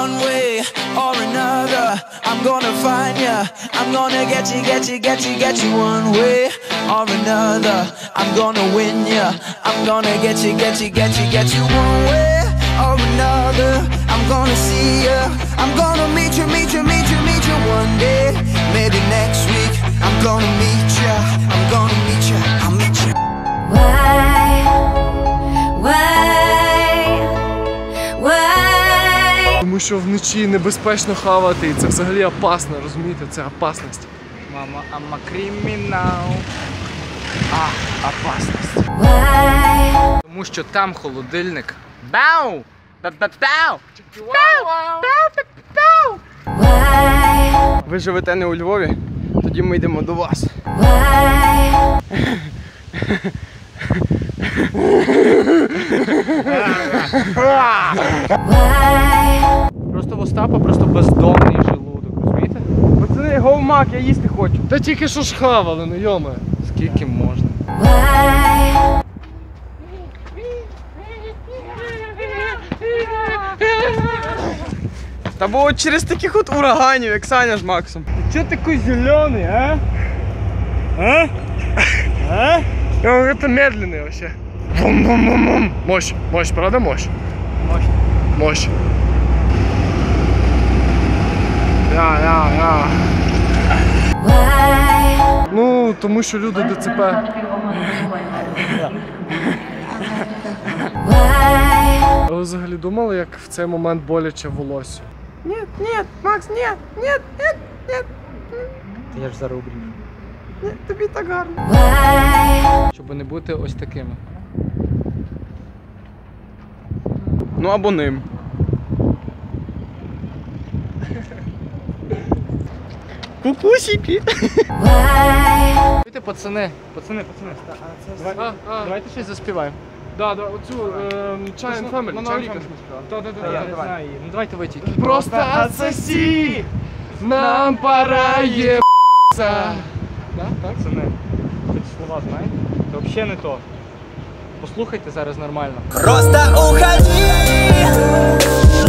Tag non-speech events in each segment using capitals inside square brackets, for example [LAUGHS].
one way or another. I'm gonna find ya. I'm gonna get you, get you, get you, get you one way or another. I'm gonna win ya. I'm gonna get you, get you, get you, get you one way or another. I'm gonna see ya. I'm gonna meet you, meet you, meet you, meet you one day. Maybe next week. I'm gonna meet Тому що вночі небезпечно хавати, і це взагалі опасно, розумієте? Це опасність. Мама, I'm a criminal. А, опасність. Тому що там холодильник. Бау! Ба-ба-бау! Бау! Бау! Ви живете не у Львові? Тоді ми йдемо до вас. Why? [LAUGHS] Why? Остапа просто бездомний желудок, розумієте? Пацани, говмак, я їсти хочу. Та тільки що ж хавали, ну йоме. Скільки можна? Та бо через таких от ураганів, як Саня з Максом. Чого такий зелений, а? А? А? Это медленный вообще. Вум-вум-вум-вум. Мощь, мощь, правда мощь? Мощь. Мощь. Я, я, я. Ну, тому що люди ДЦП. А ви взагалі думали, як в цей момент боляче волосся? Ні, ні, Макс, ні, ні, ні, ні, Я ж зарублю. ні, тобі так гарно. Щоб не бути ось такими. Ну або ним. Кукусики. Чуєте, пацани, пацани, пацани. А, а, Давайте щось заспіваємо. да, да, оцю Chine Family, Ну, Chine Да, да, да, да, давай. її. Ну давайте ви тільки. Просто отсоси, нам пора ебаться. Да, так? Пацани, ви ці слова знаєте? Це взагалі не то. Послухайте зараз нормально. Просто уходи,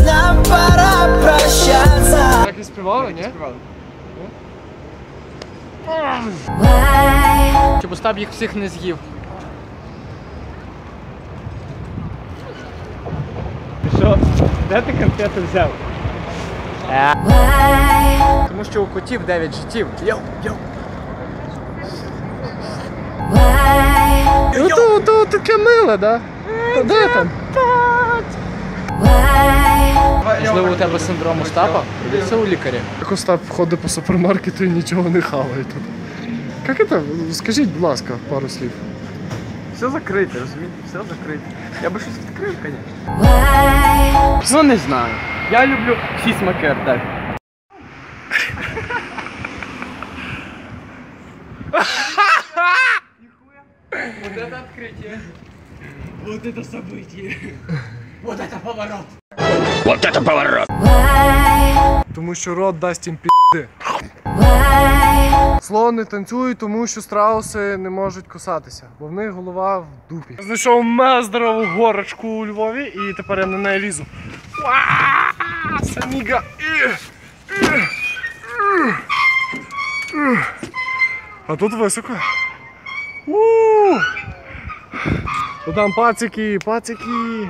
нам пора прощаться. Так і співали, ні? Why? Щоб Остап їх всіх не з'їв. Що? Де ти конфети взяв? Тому що у котів 9 життів. Йоу, йоу. Why? Ну то, то таке миле, да? Та Де там? Why? Можливо, у тебе синдром Остапа? Це у лікаря. Як Остап ходить по супермаркету і нічого не хаває тут. Як це? Скажіть, будь ласка, пару слів. Все закрите, розумієте? Все закрите. Я би щось відкрив, звісно. Why? Ну не знаю. Я люблю всі смаки так. Why? Тому що рот дасть їм пі***ди. Слони танцюють, тому що страуси не можуть кусатися, бо в них голова в дупі. Знайшов мега здорову горочку у Львові і тепер я на неї лізу. І! А тут високо. Ну там пацики, пацики.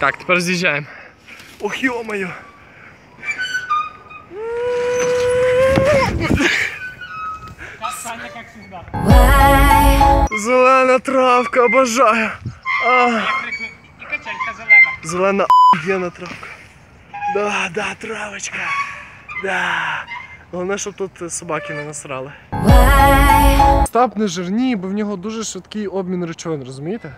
Так, тепер з'їжджаємо. Ох, ё-моё! Зелена травка, обожаю. А. Зелена офігенна травка. Да, да, травочка. Да. Головне, щоб тут собаки не насрали. Стап не жирні, бо в нього дуже швидкий обмін речовин, розумієте?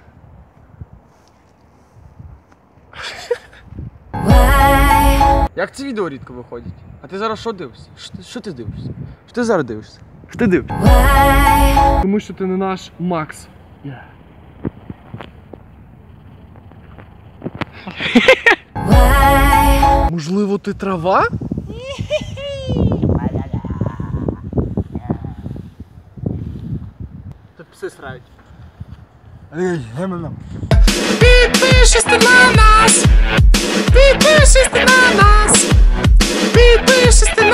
Як ці відео рідко виходять? А ти зараз що дивишся? Що, ти- що ти дивишся? Що ти зараз дивишся? Що ти дивишся? Тому що ти не наш Макс. Можливо, ти трава? Тут пси срають. Підпишись ти на нас! Підпишись ти на нас! Підпишись ти на нас!